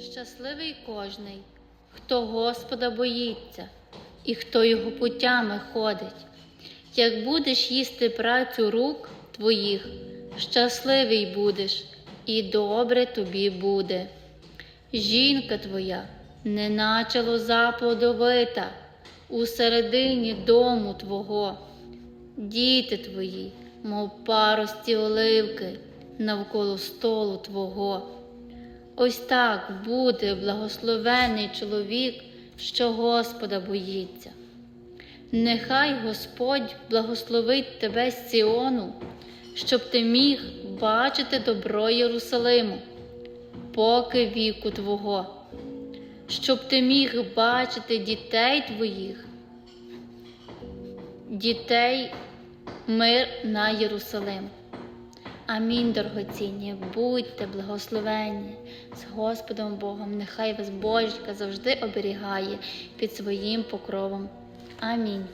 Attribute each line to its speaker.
Speaker 1: Щасливий кожний, хто Господа боїться і хто його путями ходить. Як будеш їсти працю рук твоїх, щасливий будеш, і добре тобі буде. Жінка твоя, неначе лоза плодовита, у середині дому твого. Діти твої, мов парості оливки, навколо столу твого. Ось так буде благословений чоловік, що Господа боїться. Нехай Господь благословить тебе з Сіону, щоб ти міг бачити добро Єрусалиму, поки віку Твого, щоб ти міг бачити дітей твоїх, дітей мир на Єрусалим. Амінь, дорогоцінні, будьте благословенні з Господом Богом. Нехай вас Божечка завжди оберігає під своїм покровом. Амінь.